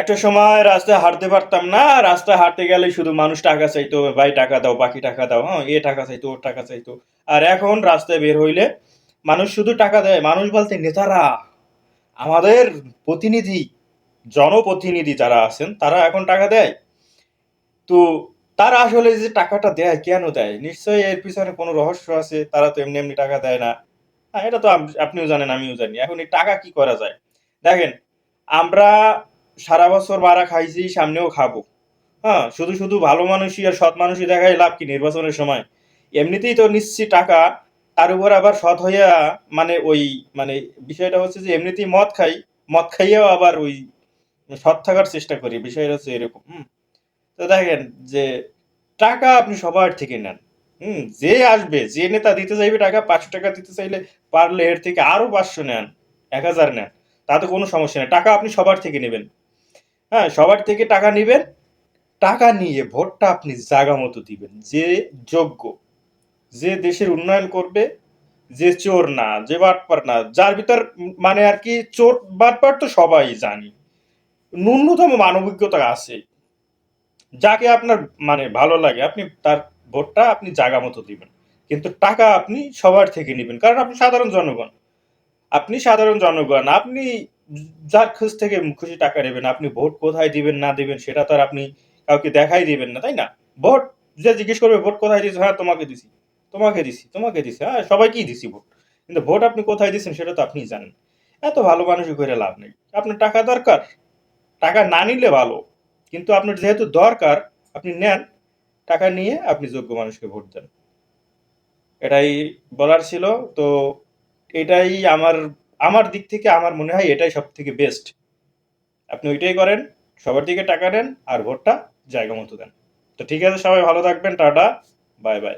একটা সময় রাস্তায় হাঁটতে পারতাম না, রাস্তায় হাঁটতে গেলে শুধু মানুষ টাকা চাইতো, ভাই টাকা দাও, বাকি টাকা দাও হ্যাঁ এ টাকা চাইতো, ওর টাকা চাইতো। আর এখন রাস্তায় বের হইলে মানুষ শুধু টাকা দেয়, মানুষ বলতে নেতারা, আমাদের প্রতিনিধি, জনপ্রতিনিধি যারা আছেন, তারা এখন টাকা দেয়। তো তারা আসলে যে টাকাটা দেয়, কেন দেয়? নিশ্চয়ই এর পিছনে কোনো রহস্য আছে, তারা তো এমনি এমনি টাকা দেয় না। হ্যাঁ এটা তো আপনিও জানেন, আমিও জানি। এখন এই টাকা কি করা যায়? দেখেন, আমরা সারা বছর মারা খাইছি, সামনেও খাব। হ্যাঁ শুধু শুধু ভালো মানুষই আর সৎ মানুষই দেখাই লাভ কি নির্বাচনের সময়? এমনিতেই তো নিচ্ছি টাকা, তার উপর আবার সৎ হইয়া মানে ওই মানে বিষয়টা হচ্ছে যে এমনিতেই মদ খাই, মদ খাইয়াও আবার ওই সৎ থাকার চেষ্টা করি, বিষয়টা হচ্ছে এরকম, হুম। তো দেখেন যে টাকা আপনি সবার থেকে নেন, হুম, যে আসবে, যে নেতা দিতে চাইবে টাকা, পাঁচশো টাকা দিতে চাইলে পারলে এর থেকে আরও পাঁচশো নেন, এক হাজার নেন, তাতে কোনো সমস্যা নেই, টাকা আপনি সবার থেকে নেবেন। হ্যাঁ সবার থেকে টাকা নেবেন। টাকা নিয়ে ভোটটা আপনি জাগা মতো দিবেন। যে যোগ্য, যে দেশের উন্নয়ন করবে, যে চোর না, যে বাটপার না, যার ভিতর মানে আর কি চোর, বাটপার তো সবাই জানি। ন্যূনতম মানবিকতা আছে। যাকে আপনার মানে ভালো লাগে, আপনি তার ভোটটা আপনি জাগা মতো দিবেন। কিন্তু টাকা আপনি সবার থেকে নেবেন। কারণ আপনি সাধারণ জনগণ। আপনি সাধারণ জনগণ, আপনি যার খোঁজ থেকে খুশি টাকা নেবেন, আপনি ভোট কোথায় দিবেন, না দিবেন, সেটা তো আর আপনি কাউকে দেখাই দিবেন না, তাই না? ভোট, যে জিজ্ঞেস করবে, ভোট কোথায় দিয়েছ? হ্যাঁ তোমাকে দিছি তোমাকে দিছি তোমাকে দিছি হ্যাঁ সবাইকেই দিছি ভোট। কিন্তু ভোট আপনি কোথায় দিচ্ছেন সেটা তো আপনি জানেন। এত ভালো মানুষই করে লাভ নেই। আপনার টাকা দরকার। টাকা না নিলে ভালো, কিন্তু আপনার যেহেতু দরকার, আপনি নেন, টাকা নিয়ে আপনি যোগ্য মানুষকে ভোট দেন। এটাই বলার ছিল। তো এটাই আমার আমার দিক থেকে আমার মনে হয় এটাই সব থেকে বেস্ট আপনি ওইটাই করেন, সবার দিকে টাকা নেন আর ভোটটা জায়গা মতো দেন। তো ঠিক আছে, সবাই ভালো থাকবেন, টাটা বাই বাই